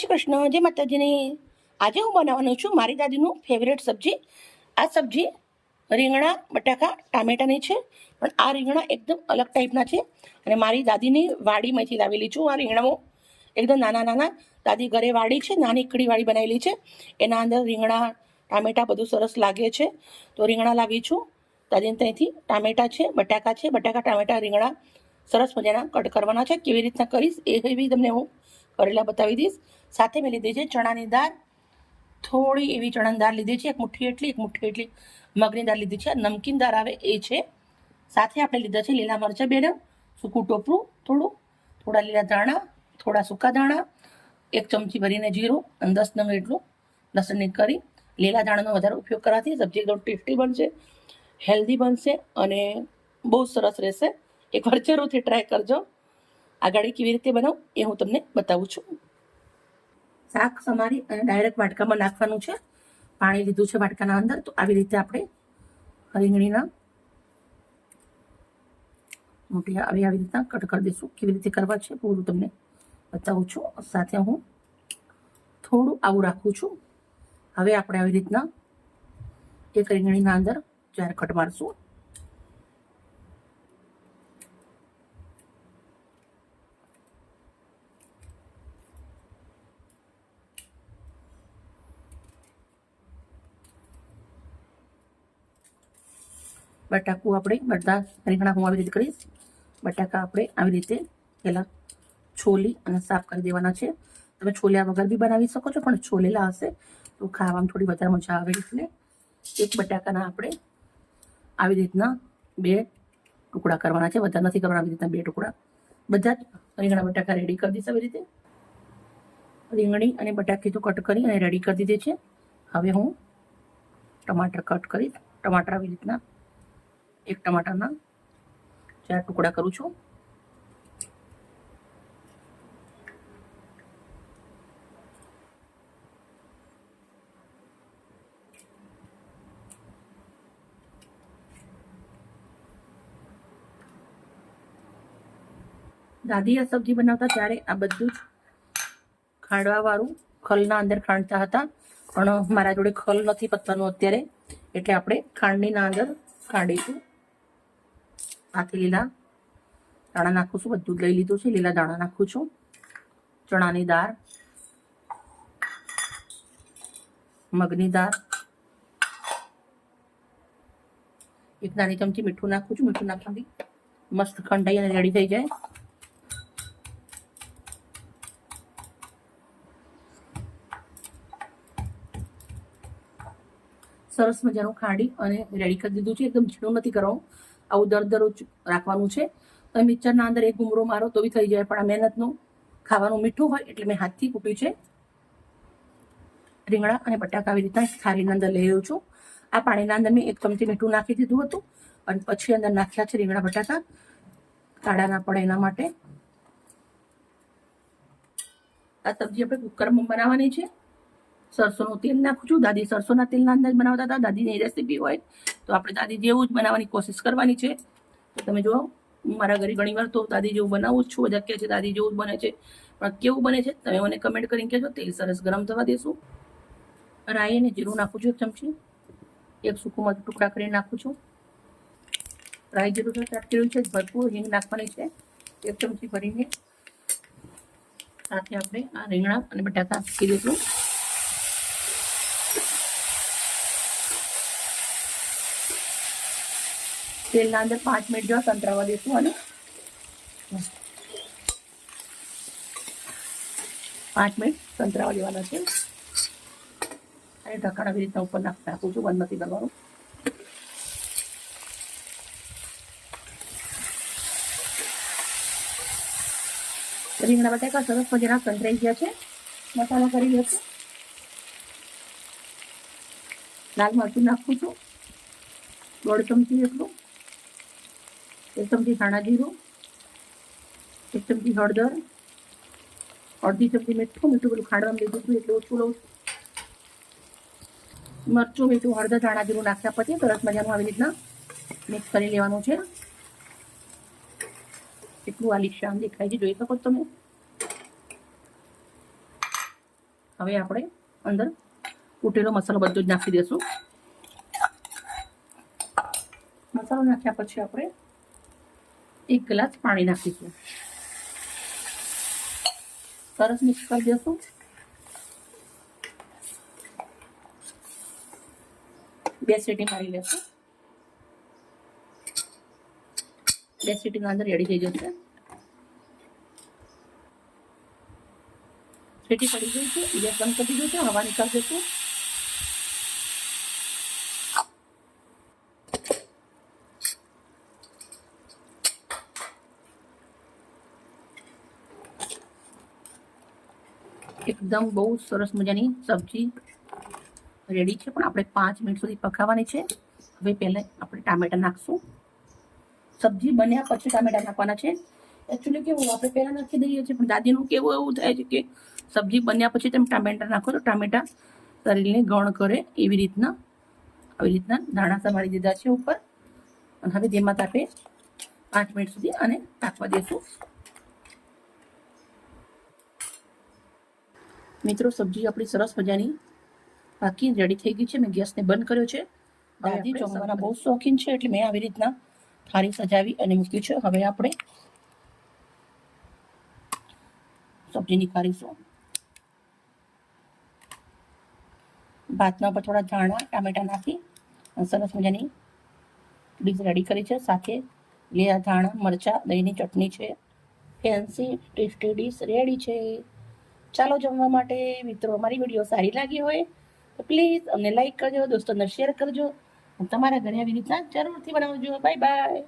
શ્રી કૃષ્ણ જય માતાજીની. આજે હું બનાવવાનું છું મારી દાદીનું ફેવરેટ સબ્જી. આ સબ્જી રીંગણા, બટાકા, ટામેટાની છે, પણ આ રીંગણા એકદમ અલગ ટાઈપના છે. અને મારી દાદીની વાડીમાંથી લાવેલી છું, આ રીંગણાઓ એકદમ નાના નાના. દાદી ઘરે વાડી છે, નાની કડી વાડી બનાવેલી છે. એના અંદર રીંગણા, ટામેટા બધું સરસ લાગે છે. તો રીંગણા લાવી છું. દાદીને ત્યાંથી ટામેટા છે, બટાકા છે, બટાકા, ટામેટા, રીંગણા સરસ મજાના કટ કરવાના છે. કેવી રીતના કરીશ એ બી તમને હું કરેલા બતાવી દઈશ. સાથે મેં લીધી છે ચણાની દાળ. થોડી એવી ચણાની દાળ લીધી છે, એક મુઠ્ઠી એટલી, એક મુઠ્ઠી એટલી મગની દાળ લીધી છે. નમકીન દાળ આવે એ છે. સાથે આપણે લીધા છે લીલા મરચાં બેડમ સૂકું ટોપરું થોડું, થોડા લીલા દાણા થોડા સૂકા દાણા એક ચમચી ભરીને જીરું અને દસ નંગ એટલું લસણની કરી. લીલા દાણાનો વધારે ઉપયોગ કરવાથી સબ્જી એકદમ ટેસ્ટી બનશે, હેલ્ધી બનશે અને બહુ સરસ રહેશે. એકવાર જરૂરથી ટ્રાય કરજો. આગળ કેવી રીતે બનાવું એ હું તમને બતાવું છું. શાક સમારી અને ડાયરેક્ટ વાટકામાં નાખવાનું છે. પાણી લીધું છે વાટકાના અંદર, તો આવી રીતે આપણે રીંગણીના મોટી આવી આવી રીતના કટ કરી દઈશું. કેવી રીતે કરવા છે પૂરું તમને બતાવું છું. સાથે હું થોડું આવું રાખું છું. હવે આપણે આવી રીતના એક રીંગણીના અંદર જ્યારે કટ મારશું. બટાકું આપણે બધા રીંગણા હું આવી રીતે કરીશ. બટાકા આપણે આવી રીતે પહેલાં છોલી અને સાફ કરી દેવાના છે. તમે છોલ્યા વગર બી બનાવી શકો છો, પણ છોલેલા હશે તો ખાવામાં થોડી વધારે મજા આવે એટલે એક બટાકાના આપણે આવી રીતના બે ટુકડા કરવાના છે. વધારે નથી કરવાના, આવી રીતના બે ટુકડા. બધા જ રીંગણા બટાકા રેડી કરી દઈશ આવી રીતે. રીંગણી અને બટાકી તો કટ કરી અને રેડી કરી દીધી છે. હવે હું ટમાટર કટ કરીશ. ટમાટર આવી રીતના એક ટમાટાના ચાર ટુકડા કરું છું. દાદી આ સબ્જી બનાવતા ત્યારે આ બધું જ ખાંડવા વાળું ખલના અંદર ખાંડતા હતા. પણ મારા જોડે ખલ નથી પતવાનું અત્યારે. એટલે આપણે ખાંડનીના અંદર કાઢીશું આથી લીલા દાણા નાખું છું. બધું જ લઈ લીધું છે. લીલા દાણા નાખું છું. ચણાની દાળ, મગની દાળ, એક નાની ચમચી મીઠું નાખું છું. મીઠું નાખવાથી મસ્ત ખંડાઈ અને રેડી થઈ જાય. સરસ મજાનું ખાંડી અને રેડી કરી દીધું છે. એકદમ ઝીણું નથી કરવાનું. આવું દર દરરોજ રાખવાનું છે. તમે મિક્સરના અંદર એક ઘૂમરો મારો તો બી થઈ જાય, પણ આ મહેનતનું ખાવાનું મીઠું હોય એટલે મેં હાથથી કૂટ્યું છે. રીંગણા અને બટાકા આવી રીતના થાળીના અંદર લઈ રહ્યું છું. આ પાણીના અંદર મેં એક ચમચી મીઠું નાખી દીધું હતું. અને પછી અંદર નાખ્યા છે રીંગણા, બટાકા. કાળા ના પડે એના માટે. આ સબ્જી આપણે કુકરમાં બનાવવાની છે. સરસોનું તેલ નાખું છું. દાદી સરસોના તેલના અંદાજ બનાવતા હતા. દાદીની રેસીપી હોય તો આપણે દાદી જેવું જ બનાવવાની કોશિશ કરવાની છે. તો તમે જુઓ મારા ઘરે ઘણીવાર તો દાદી જેવું બનાવું જ છું. બધા કહે છે, દાદી જેવું જ બને છે. પણ કેવું બને છે? તમે મને કમેન્ટ કરીને કહેજો. તેલ સરસ ગરમ થવા દેશું. રાઈ અને જીરું નાખું છું એક ચમચી. એક સૂકું મધ ટુકડા કરીને નાખું છું. રાઈ જીરું તો સ્ટાર્ટ કર્યું છે. ભરપૂર હિંગ નાખવાની છે. એક ચમચી ભરીને સાથે આપણે આ રીંગણા અને બટાકા નાખી દઈશું. તેલના અંદર પાંચ મિનિટ જેવા સંતરાવા દઈશું અને પાંચ મિનિટ સંતરાવા દેવાના છે. અને ઢક્કણ આવી રીતના ઉપર નાખતા નાખું છું, બંધ નથી કરવાનું. રીંગણા બટાકા સરસ મજાના સંતરાઈ ગયા છે. મસાલા કરી લેશું. લાલ મરચું નાખું છું. દોઢ ચમચી એટલું એક ચમચી ધાણા જીરું એક ચમચી હળદર અડધી ચમચી મીઠું મીઠું પેલું ખાંડવામાં લીધું હતું એટલે ઓછું લઉં મરચું મીઠું હળદર ધાણા જીરું નાખ્યા પછી સરસ મજાનું આવી રીતના મિક્સ કરી લેવાનું છે એટલું આલિશાન દેખાય છે જોઈ શકો તમે હવે આપણે અંદર કૂટેલો મસાલો બધો જ નાખી દઈશું મસાલો નાખ્યા પછી આપણે એક ગ્લાસ પાણી નાખીશું સરસ મિક્સ કરી દઈશું બે સીટી મારી લેશું. બે સીટીના અંદર રેડી થઈ જશે. સીટી પડી ગઈ છે ગેસ બંધ કરી દીધું છે, હવા નીકળી દઈશું એકદમ બહુ સરસ મજાની સબ્જી રેડી છે. પણ આપણે પાંચ મિનિટ સુધી પકાવવાની છે. હવે પહેલાં આપણે ટામેટા નાખશું. સબ્જી બન્યા પછી ટામેટા નાખવાના છે. એકચ્યુઅલી કેવું, આપણે પહેલાં નાખી દઈએ છીએ, પણ દાદીનું કેવું એવું થાય છે કે સબ્જી બન્યા પછી તમે ટામેટા નાખો તો ટામેટા શરીરને ગણ કરે એવી રીતના. આવી રીતના દાણા સમારી દીધા છે ઉપર. અને હવે તેમાં તાપે પાંચ મિનિટ સુધી અને તાપવા દેશું. મિત્રો સબ્જી આપણી સરસ મજાની બાકી રેડી થઈ ગઈ છે. મેં ગેસને બંધ કર્યો છે. દાદી જમવાના બહુ શોખીન છે એટલે મેં આવી રીતના થાળી સજાવી અને મૂક્યું છે. હવે આપણે સબ્જી નીકાળીશું ભાતના પર થોડા ધાણા ટામેટા નાખી અને સરસ મજાની ડીશ રેડી કરી છે. સાથે લીલા ધાણા મરચાં દહીંની ચટણી છે. ફેન્સી ટેસ્ટી ડીશ રેડી છે. ચાલો જમવા માટે મિત્રો, અમારી વીડિયો સારી લાગી હોય તો પ્લીઝ અમને લાઈક કરજો, દોસ્તોને શેર કરજો. તમારા ઘરે આવી રીતના જરૂરથી બનાવજો. Bye bye